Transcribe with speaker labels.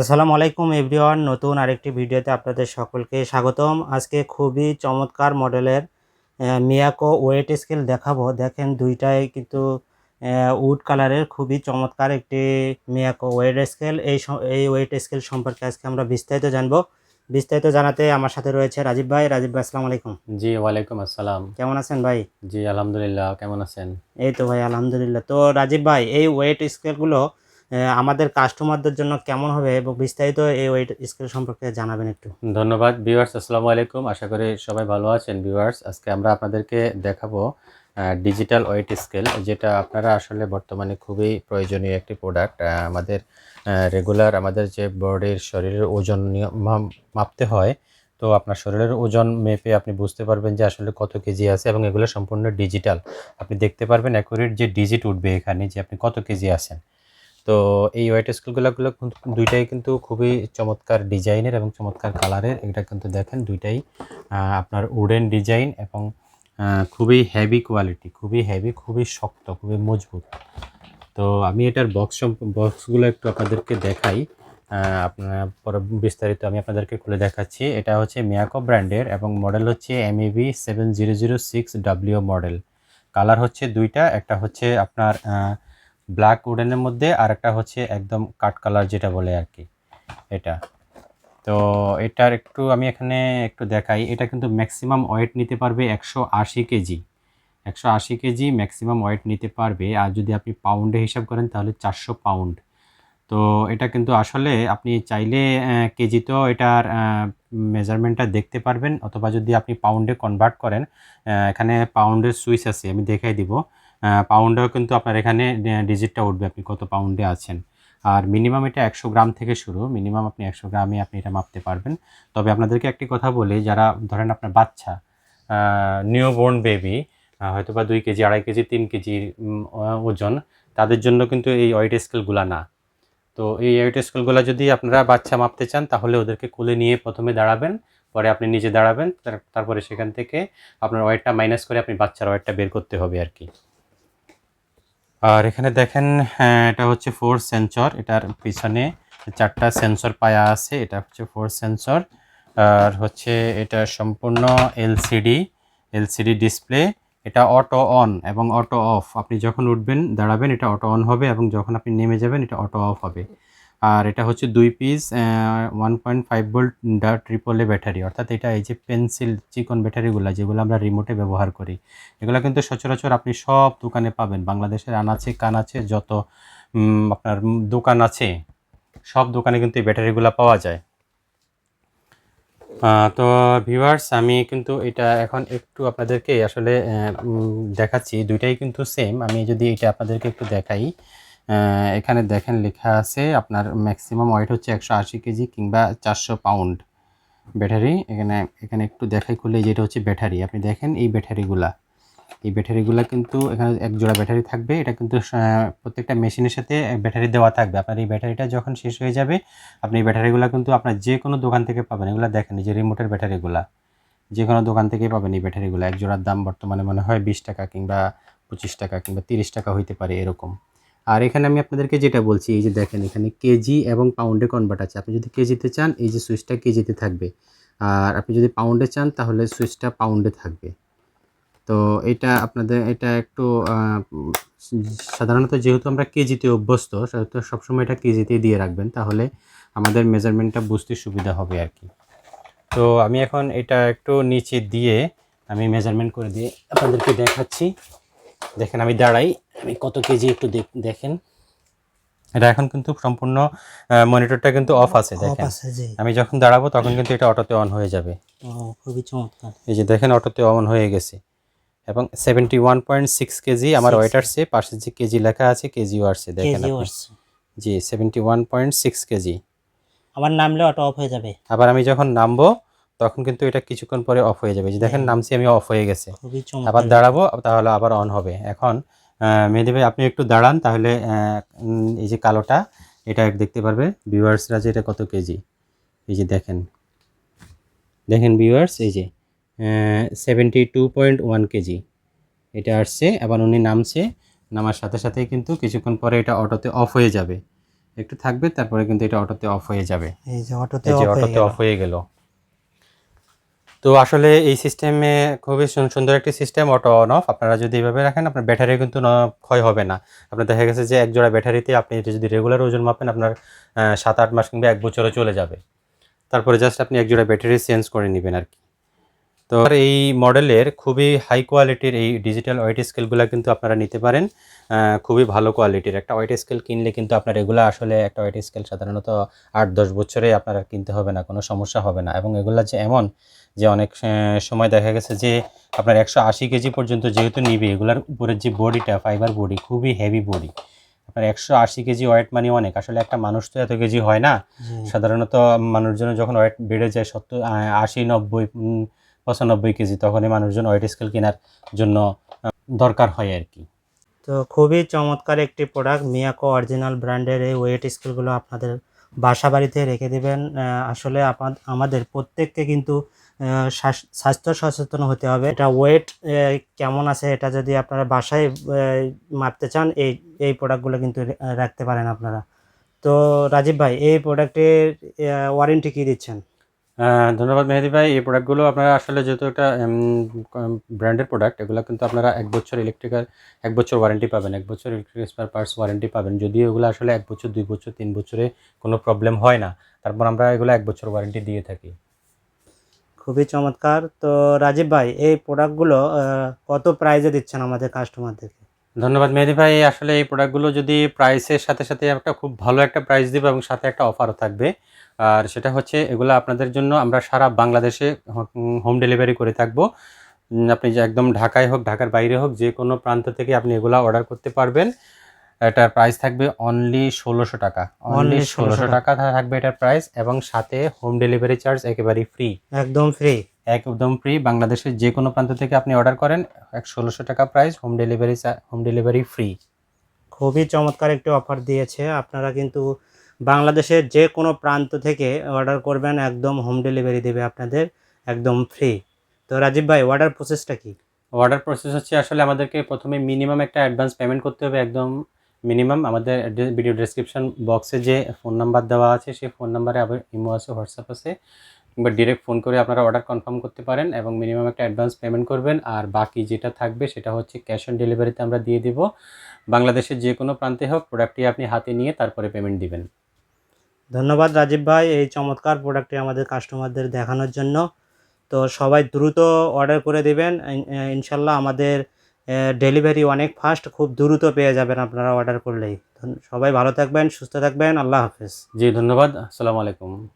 Speaker 1: আসসালামু আলাইকুম এভরিওয়ান নতুন আরেকটি ভিডিওতে আপনাদের সকলকে স্বাগতম। আজকে খুবই চমৎকার মডেলের মিয়াকো ওয়েট স্কেল দেখাবো। দেখেন দুইটাই কিন্তু উড কালারের খুবই চমৎকার একটি মিয়াকো ওয়েট স্কেল। এই এই ওয়েট স্কেল সম্পর্কে আজকে আমরা বিস্তারিত জানব। বিস্তারিত জানাতে আমার সাথে রয়েছে রাজীব ভাই। রাজীব ভাই আসসালামু আলাইকুম।
Speaker 2: জি ওয়ালাইকুম আসসালাম।
Speaker 1: কেমন আছেন ভাই?
Speaker 2: জি আলহামদুলিল্লাহ কেমন আছেন?
Speaker 1: এই তো ভাই আলহামদুলিল্লাহ। তো রাজীব ভাই এই ওয়েট স্কেলগুলো আমাদের কাস্টমারদের জন্য কেমন হবে এবং বিস্তারিত এই ওয়েট স্কেল সম্পর্কে জানাবেন একটু।
Speaker 2: ধন্যবাদ ভিউয়ার্স আসসালামু আলাইকুম। আশা করি সবাই ভালো আছেন ভিউয়ার্স আজকে আমরা আপনাদেরকে দেখাবো ডিজিটাল ওয়েট স্কেল যেটা আপনারা আসলে বর্তমানে খুবই প্রয়োজনীয় একটি প্রোডাক্ট আমাদের রেগুলার আমাদের যে বডির শরীরের ওজন মাপতে হয়, তো আপনার শরীরের ওজন মেপে আপনি বুঝতে পারবেন যে আসলে কত কেজি আছে এবং এগুলো সম্পূর্ণ ডিজিটাল আপনি দেখতে পারবেন অ্যাকুরেট যে ডিজিট উঠবে এখানে, যে আপনি কত কেজি আছেন। তো এই ওয়েট স্কেলগুলো কিন্তু দুইটাই কিন্তু খুবই চমৎকার ডিজাইনের এবং চমৎকার কালারের এটা কিন্তু দেখেন দুইটাই আপনার উডেন ডিজাইন এবং খুবই হেভি কোয়ালিটি খুবই হেভি খুবই শক্ত, খুবই মজবুত। তো আমি এটার বক্স বক্সগুলো একটু আপনাদেরকে দেখাই। আপনার পরে বিস্তারিত আমি আপনাদেরকে খুলে দেখাচ্ছি। এটা হচ্ছে মিয়াকো ব্র্যান্ডের এবং মডেল হচ্ছে M A B seven zero zero six W model colour হচ্ছে দুইটা, একটা হচ্ছে আপনার ব্ল্যাক উডেনের মধ্যে আর একটা হচ্ছে একদম কাট কালার যেটা বলে আর কি এটা। তো এটার একটু আমি এখানে একটু দেখাই এটা কিন্তু ম্যাক্সিমাম ওয়েট নিতে পারবে একশো আশি কেজি। একশো আশি কেজি ম্যাক্সিমাম ওয়েট নিতে পারবে আর যদি আপনি পাউন্ডে হিসাব করেন তাহলে চারশো পাউন্ড। তো এটা কিন্তু আসলে আপনি চাইলে আহ, কেজিতেও এটার মেজারমেন্টটা দেখতে পারবেন অথবা যদি আপনি পাউন্ডে কনভার্ট করেন এখানে পাউন্ডের সুইচ আছে আমি দেখাই দিব। পাউন্ডেও কিন্তু আপনার এখানে ডিজিটটা উঠবে। আপনি কত পাউন্ডে আছেন? আর মিনিমাম এটা একশো গ্রাম থেকে শুরু। মিনিমাম আপনি একশো গ্রামে আপনি এটা মাপতে পারবেন। তবে আপনাদেরকে একটি কথা বলি, যারা ধরেন আপনার বাচ্চা নিউ বোর্ন বেবি হয়তো বা দুই কেজি, আড়াই কেজি, তিন কেজির ওজন, তাদের জন্য কিন্তু এই ওয়েট স্কেলগুলো না। তো এই ওয়েট স্কেলগুলো যদি আপনারা বাচ্চা মাপতে চান, তাহলে ওদেরকে কোলে নিয়ে প্রথমে দাঁড়াবেন, পরে আপনি নিজে দাঁড়াবেন তারপরে সেখান থেকে আপনার ওয়েটটা মাইনাস করে আপনি বাচ্চার ওয়েটটা বের করতে হবে আর কি। আর এখানে দেখেন হ্যাঁ, এটা হচ্ছে ফোর সেন্সর এটার পিছনে চারটা সেন্সর পায়া আছে এটা হচ্ছে ফোর সেন্সর আর হচ্ছে এটা সম্পূর্ণ এলসিডি এলসিডি ডিসপ্লে এটা অটো অন এবং অটো অফ আপনি যখন উঠবেন দাঁড়াবেন এটা অটো অন হবে এবং যখন আপনি নেমে যাবেন এটা অটো অফ হবে। আর এটা হচ্ছে দুই piece one point five volt ডা ট্রিপলে ব্যাটারি। অর্থাৎ এটা এই যে পেন্সিল চিকন ব্যাটারিগুলো, যেগুলো আমরা রিমোটে ব্যবহার করি, এগুলো কিন্তু সচরাচর আপনি সব দোকানে পাবেন। বাংলাদেশের আনাচে কানাচে যত আপনার দোকান আছে, সব দোকানে কিন্তু এই ব্যাটারিগুলো পাওয়া যায়। তো ভিউয়ার্স আমি কিন্তু এটা এখন একটু আপনাদেরকে আসলে দেখাচ্ছি। দুইটাই কিন্তু সেম আমি যদি এটা আপনাদেরকে একটু দেখাই এখানে দেখেন লেখা আছে আপনার ম্যাক্সিমাম ওয়েট হচ্ছে একশো আশি কেজি কিংবা চারশো পাউন্ড ব্যাটারি এখানে এখানে একটু দেখাই খুলে যেটা হচ্ছে ব্যাটারি আপনি দেখেন এই ব্যাটারিগুলা এই ব্যাটারিগুলো কিন্তু এখানে এক জোড়া ব্যাটারি থাকবে। এটা কিন্তু প্রত্যেকটা মেশিনের সাথে ব্যাটারি দেওয়া থাকবে। আপনার এই ব্যাটারিটা যখন শেষ হয়ে যাবে, আপনি এই ব্যাটারিগুলো কিন্তু আপনার যে কোনো দোকান থেকে পাবেন। এগুলো দেখেন যে রিমোটের ব্যাটারিগুলা যে কোনো দোকান থেকেই পাবেন এই ব্যাটারিগুলো এক জোড়ার দাম বর্তমানে মনে হয় বিশ টাকা কিংবা পঁচিশ টাকা কিংবা তিরিশ টাকা হইতে পারে এরকম। আর এখানে আমি আপনাদেরকে যেটা বলছি, এই যে দেখেন, এখানে কেজি এবং পাউন্ডে কনভার্ট আছে। আপনি যদি কেজিতে চান, এই যে সুইচটা কেজিতে থাকবে। আর আপনি যদি পাউন্ডে চান, তাহলে সুইচটা পাউন্ডে থাকবে। তো এটা আপনাদের, এটা একটু সাধারণত যেহেতু আমরা কেজিতে অভ্যস্ত, সেহেতু সবসময় এটা কেজিতেই দিয়ে রাখবেন, তাহলে আমাদের মেজারমেন্টটা বুঝতে সুবিধা হবে আর কি। তো আমি এখন এটা একটু নিচে দিয়ে আমি মেজারমেন্ট করে দিয়ে আপনাদেরকে দেখাচ্ছি। দেখেন, আমি দাঁড়াই। আমি কত কেজি একটু দেখ- দেখেন। এটা এখন কিন্তু সম্পূর্ণ মনিটরটা কিন্তু অফ আছে দেখেন। আমি যখন দাঁড়াবো তখন কিন্তু এটা অটোতে অন হয়ে যাবে।
Speaker 1: ও খুবই চমৎকার।
Speaker 2: এই যে দেখেন অটোতে অন হয়ে গেছে। এবং seventy one point six KG আমার. ওয়েট আসছে পাশে যে কেজি লেখা আছে কেজিও আসছে দেখেন। জি seventy one point six KG.
Speaker 1: আবার নামলে অটো অফ হয়ে যাবে।
Speaker 2: আবার আমি যখন নামবো তখন কিন্তু এটা কিছুক্ষণ পরে অফ হয়ে যাবে। যে দেখেন
Speaker 1: হ্যাঁ।
Speaker 2: নামছি আমি অফ হয়ে গেছে। আবার দাঁড়াবো তাহলে আবার অন হবে। এখন মেহেদি ভাই আপনি একটু দাঁড়ান তাহলে এই যে কালোটা এটা দেখতে পারবে। ভিউয়ার্সরা যে এটা কত কেজি? এই যে দেখেন। দেখেন ভিউয়ার্স এই যে seventy two point one KG. এটা আসছে আবার উনি নামছে নামার সাথে সাথে কিন্তু কিছুক্ষণ পরে এটা অটোতে অফ হয়ে যাবে। একটু থাকবে তারপরে কিন্তু এটা অটোতে অফ হয়ে যাবে।
Speaker 1: এই যে অটোতে
Speaker 2: অফ হয়ে গেল। তো আসলে এই সিস্টেমে খুবই সুন- সুন্দর একটি সিস্টেম অটো অন অফ আপনারা যদি এইভাবে রাখেন, আপনার ব্যাটারি কিন্তু ক্ষয় হবে না। আপনার দেখা গেছে যে এক জোড়া ব্যাটারিতে আপনি এটা যদি রেগুলার ওজন মাপেন, আপনার সাত আট মাস কিংবা এক বছরও চলে যাবে। তারপরে জাস্ট আপনি এক জোড়া ব্যাটারি চেঞ্জ করে নেবেন আর কি। তো এই মডেলের খুবই হাই কোয়ালিটির এই ডিজিটাল ওয়েট স্কেলগুলো কিন্তু আপনারা নিতে পারেন। খুবই ভালো কোয়ালিটির একটা ওয়েট স্কেল কিনলে কিন্তু আপনার এগুলো আসলে একটা ওয়েট স্কেল সাধারণত আট দশ বছরে আপনারা কিনতে হবে না কোনো সমস্যা হবে না। এবং এগুলো যে এমন যে অনেক সময় দেখা গেছে যে আপনার একশো আশি কেজি পর্যন্ত যেহেতু নিবে এগুলার উপরের যে বডিটা ফাইবার বডি খুবই হেভি বডি আপনার একশো আশি কেজি ওয়েট মানে অনেক। আসলে একটা মানুষ তো এত কেজি হয় না। সাধারণত মানুষজন যখন ওয়েট বেড়ে যায় সত্তর আশি নব্বই পঁচানব্বই কেজি, তখনই মানুষজন ওয়েট স্কেল কেনার জন্য দরকার হয় আর কি।
Speaker 1: তো খুবই চমৎকার একটি প্রোডাক্ট মিয়াকো অরিজিনাল ব্র্যান্ডের এই ওয়েট স্কেলগুলো আপনাদের বাসা বাড়িতে রেখে দেবেন। আসলে আমাদের প্রত্যেককে কিন্তু স্বাস্থ্য সচেতন হতে হবে। এটা ওয়েট কেমন আছে এটা যদি আপনারা বাসায় মাপতে চান, এই এই প্রোডাক্টগুলো কিন্তু রাখতে পারেন আপনারা। তো রাজীব ভাই, এই প্রোডাক্টের ওয়ারেন্টি কী দিচ্ছেন?
Speaker 2: ধন্যবাদ মেহেদি ভাই। এই প্রোডাক্টগুলো আপনারা আসলে যেহেতু একটা ব্র্যান্ডের প্রোডাক্ট এগুলো কিন্তু আপনারা এক বছর ইলেকট্রিক্যাল এক বছর ওয়ারেন্টি পাবেন এক বছর ইলেকট্রিক স্পেয়ার পার্টস ওয়ারেন্টি পাবেন। যদিও এগুলো আসলে এক বছর দুই বছর তিন বছরে কোনো প্রবলেম হয় না। তারপর আমরা এগুলো এক বছর ওয়ারেন্টি দিয়ে থাকি।
Speaker 1: খুবই চমৎকার। তো রাজীব ভাই এই প্রোডাক্টগুলো কত প্রাইজে দিচ্ছেন আমাদের কাস্টমারদেরকে
Speaker 2: ধন্যবাদ মেহেদি ভাই। আসলে এই প্রোডাক্টগুলো যদি প্রাইসের সাথে সাথে একটা খুব ভালো একটা প্রাইস দিব এবং সাথে একটা অফারও থাকবে। আর সেটা হচ্ছে এগুলো আপনাদের জন্য আমরা সারা বাংলাদেশে হোম ডেলিভারি করে থাকব। আপনি যে একদম ঢাকায় হোক ঢাকার বাইরে হোক যে কোনো প্রান্ত থেকে আপনি এগুলো অর্ডার করতে পারবেন। এটার প্রাইস থাকবে অনলি ষোলোশো টাকা। অনলি ষোলোশো টাকা থাকবে এটার প্রাইস এবং সাথে হোম ডেলিভারি চার্জ একেবারেই ফ্রি
Speaker 1: একদম ফ্রি
Speaker 2: একদম ফ্রি বাংলাদেশের যে কোনো প্রান্ত থেকে আপনি অর্ডার করেন এক ষোলোশো টাকা price home delivery home delivery free
Speaker 1: খুবই চমৎকার একটি অফার দিয়েছে। আপনারা কিন্তু বাংলাদেশের যে কোনো প্রান্ত থেকে অর্ডার করবেন, একদম হোম ডেলিভারি দেবে আপনাদের, একদম ফ্রি। তো রাজীব ভাই, অর্ডার প্রসেসটা কি?
Speaker 2: অর্ডার প্রসেস হচ্ছে আসলে আমাদেরকে প্রথমে মিনিমাম একটা অ্যাডভান্স পেমেন্ট করতে হবে, একদম মিনিমাম। আমাদের ভিডিও ডেসক্রিপশন বক্সে যে ফোন নাম্বার দেওয়া আছে, সেই ফোন নাম্বারে আবার ইমো আছে, হোয়াটসঅ্যাপ আছে। কিংবা ডিরেক্ট ফোন করে আপনারা অর্ডার কনফার্ম করতে পারেন এবং মিনিমাম একটা অ্যাডভান্স পেমেন্ট করবেন। আর বাকি যেটা থাকবে, সেটা হচ্ছে ক্যাশ অন ডেলিভারিতে আমরা দিয়ে দিব। বাংলাদেশের যে কোনো প্রান্তে হোক, প্রোডাক্টটি আপনি হাতে নিয়ে তারপরে পেমেন্ট দিবেন।
Speaker 1: ধন্যবাদ রাজীব ভাই এই চমৎকার প্রোডাক্টটি আমাদের কাস্টমারদের দেখানোর জন্য। তো সবাই দ্রুত অর্ডার করে দেবেন। ইন- ইনশাল্লাহ আমাদের ডেলিভারি অনেক ফাস্ট খুব দ্রুত পেয়ে যাবেন আপনারা অর্ডার করলেই। সবাই ভালো থাকবেন, সুস্থ থাকবেন, আল্লাহ হাফেজ।
Speaker 2: জি, ধন্যবাদ। আসসালামু আলাইকুম।